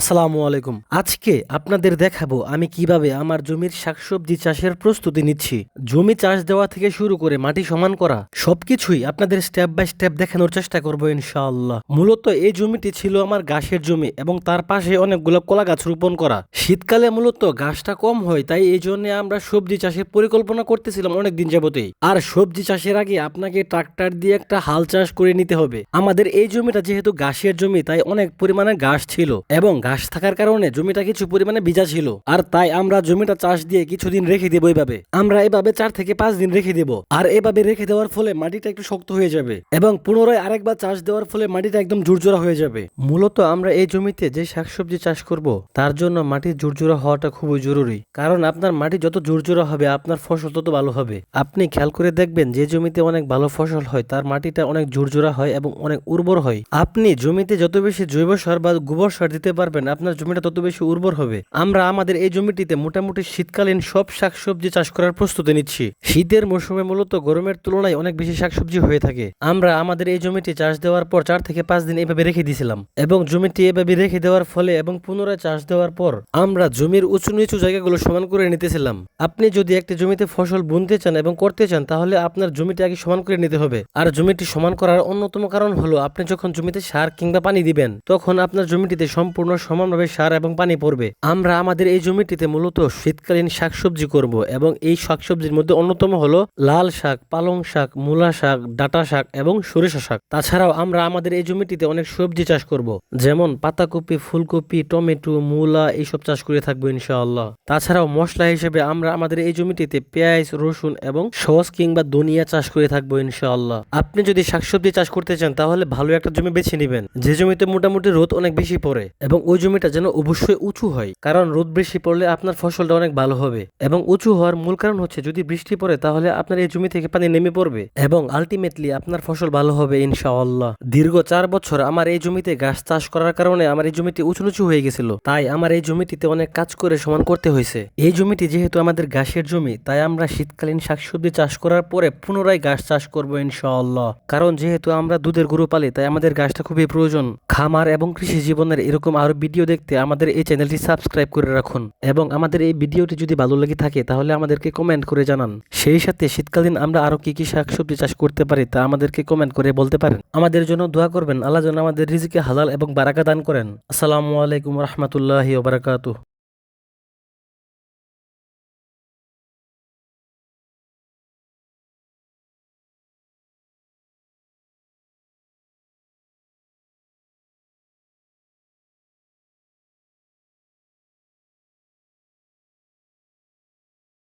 আসসালামু আলাইকুম। আজকে আপনাদের দেখাবো আমি কীভাবে আমার জমির শাকসবজি চাষের প্রস্তুতি নিচ্ছি। জমি চাষ দেওয়া থেকে শুরু করে মাটি সমান করা, সবকিছুই আপনাদের স্টেপ বাই স্টেপ দেখানোর চেষ্টা করব ইনশাআল্লাহ। মূলত এই জমিটি ছিল আমার ঘাসের জমি এবং তার পাশে অনেকগুলো কলা গাছ রোপণ করা। শীতকালে মূলত ঘাসটা কম হয়, তাই এই জন্য আমরা সবজি চাষের পরিকল্পনা করতেছিলাম অনেক দিন যাবতেই। আর সবজি চাষের আগে আপনাকে ট্রাক্টর দিয়ে একটা হাল চাষ করে নিতে হবে। আমাদের এই জমিটা যেহেতু ঘাসের জমি, তাই অনেক পরিমাণে ঘাস ছিল এবং ঘাস থাকার কারণে জমিটা কিছু পরিমাণে ভিজা ছিল। আর তাই আমরা জমিটা চাষ দিয়ে কিছুদিন রেখে দেবো এইভাবে আমরা এভাবে চার থেকে পাঁচ দিন রেখে দেবো। আর এভাবে রেখে দেওয়ার ফলে মাটিটা একটু শক্ত হয়ে যাবে এবং পুনরায় আরেকবার চাষ দেওয়ার ফলে মাটিটা একদম জুরজোড়া হয়ে যাবে। মূলত আমরা এই জমিতে যে শাকসবজি চাষ করব, তার জন্য মাটির জুরজোড়া হওয়াটা খুবই জরুরি। কারণ আপনার মাটি যত জুরজোড়া হবে, আপনার ফসল তত ভালো হবে। আপনি খেয়াল করে দেখবেন যে জমিতে অনেক ভালো ফসল হয়, তার মাটিটা অনেক জুরজোড়া হয় এবং অনেক উর্বর হয়। আপনি জমিতে যত বেশি জৈব সার বা গোবর সার দিতে পারবেন আপনার জমিটা তত বেশি উর্বর হবে। আমরা আমাদের এই জমিটিতে মোটামুটি শীতকালীন সব শাকসবজি চাষ করার প্রস্তুতি নিচ্ছি। শীতের মৌসুমে মূলত গরমের তুলনায় অনেক বেশি শাকসবজি হয়ে থাকে। আমরা আমাদের এই জমিটি চাষ দেওয়ার পর চার থেকে পাঁচ দিন এভাবে রেখে দিয়েছিলাম এবং জমিটি এভাবে রেখে দেওয়ার ফলে এবং পুনরায় চাষ দেওয়ার পর আমরা জমির উঁচু নিচু জায়গাগুলো সমান করে নিতেছিলাম। আপনি যদি একটি জমিতে ফসল বুনতে চান এবং করতে চান, তাহলে আপনার জমিটি আগে সমান করে নিতে হবে। আর জমিটি সমান করার অন্যতম কারণ হলো, আপনি যখন জমিতে সার কিংবা পানি দিবেন, তখন আপনার জমিটিতে সম্পূর্ণ সমানভাবে সার এবং পানি পড়বে। আমরা আমাদের এই জমিটিতে মূলত শীতকালীন শাকসবজি করব এবং এই শাকসবজির মধ্যে অন্যতম হলো লাল শাক, পালং শাক, মূলা শাক, ডাটা শাক এবং সরিষা শাক। তাছাড়াও আমরা আমাদের এই জমিটিতে অনেক সবজি চাষ করব, যেমন পাতাকপি, ফুলকপি, টমেটো, মূলা এইসব চাষ করে থাকব ইনশাআল্লাহ। তাছাড়াও মশলা হিসেবে আমরা আমাদের এই জমিটিতে পেঁয়াজ, রসুন এবং সস কিংবা ধনিয়া চাষ করে থাকব ইনশাআল্লাহ। আপনি যদি শাকসবজি চাষ করতে চান তাহলে ভালো একটা জমি বেছে নেবেন। যে জমিতে মোটামুটি রোদ অনেক বেশি পড়ে এবং ওই জমিটা যেন অবশ্যই উঁচু হয়, কারণ রোদ বৃষ্টি পড়লে আপনার ফসলটা অনেক ভালো হবে। এবং উঁচু হওয়ার মূল কারণ হচ্ছে যদি বৃষ্টি পড়ে, তাহলে আপনার এই জমি থেকে পানি নেমে পড়বে এবং আলটিমেটলি আপনার ফসল ভালো হবে ইনশাআল্লাহ। দীর্ঘ চার বছর আমার এই জমিতে গাছ চাষ করার কারণে আমার এই জমিটি উঁচু নিচু হয়ে গেছিল। তাই আমার এই জমিটিতে অনেক কাজ করে সমান করতে হয়েছে। এই জমিটি যেহেতু আমাদের ঘাসের জমি, তাই আমরা শীতকালীন শাকসবজি চাষ করার পরে পুনরায় ঘাস চাষ করব ইনশাআল্লাহ। কারণ যেহেতু আমরা দুধের গরু পালি তাই আমাদের গাছটা খুবই প্রয়োজন। খামার এবং কৃষি জীবনের এরকম আরও ভিডিও দেখতে আমাদের এই চ্যানেলটি সাবস্ক্রাইব করে রাখুন এবং আমাদের এই ভিডিওটি যদি ভালো লেগে থাকে তাহলে আমাদেরকে কমেন্ট করে জানান। সেই সাথে শীতকালীন আমরা আরও কী কী শাকসবজি চাষ করতে পারি তা আমাদেরকে কমেন্ট করে বলতে পারেন। আমাদের জন্য দোয়া করবেন। আল্লাহ যেন আমাদের রিজিকে হালাল এবং বারাকা দান করেন। আসসালামু আলাইকুম রহমতুল্লাহি ওবরাকাতুহ